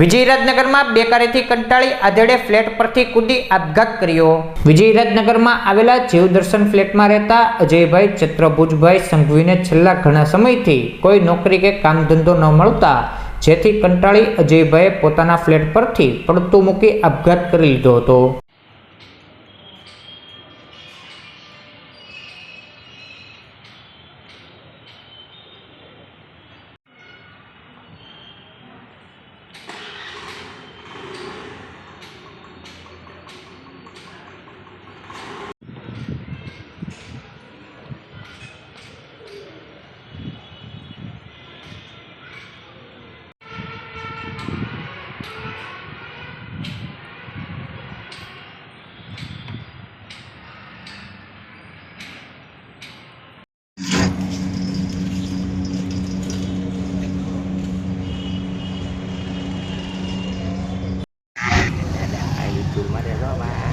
વિજયરાજનગરમાં બેકારીથી કંટાળી આધેડે ફ્લેટ પરથી કૂદી આપઘાત કર્યો. વિજયરાજનગરમાં આવેલા જીવદર્શન ફ્લેટમાં રહેતા અજયભાઈ ચત્રભુજભાઈ સંઘવીને છેલ્લા ઘણા સમયથી કોઈ નોકરી કે કામ ધંધો ન મળતા જેથી કંટાળી અજયભાઈએ પોતાના ફ્લેટ પરથી પડતું મૂકી આપઘાત કરી લીધો હતો. mà để cho bà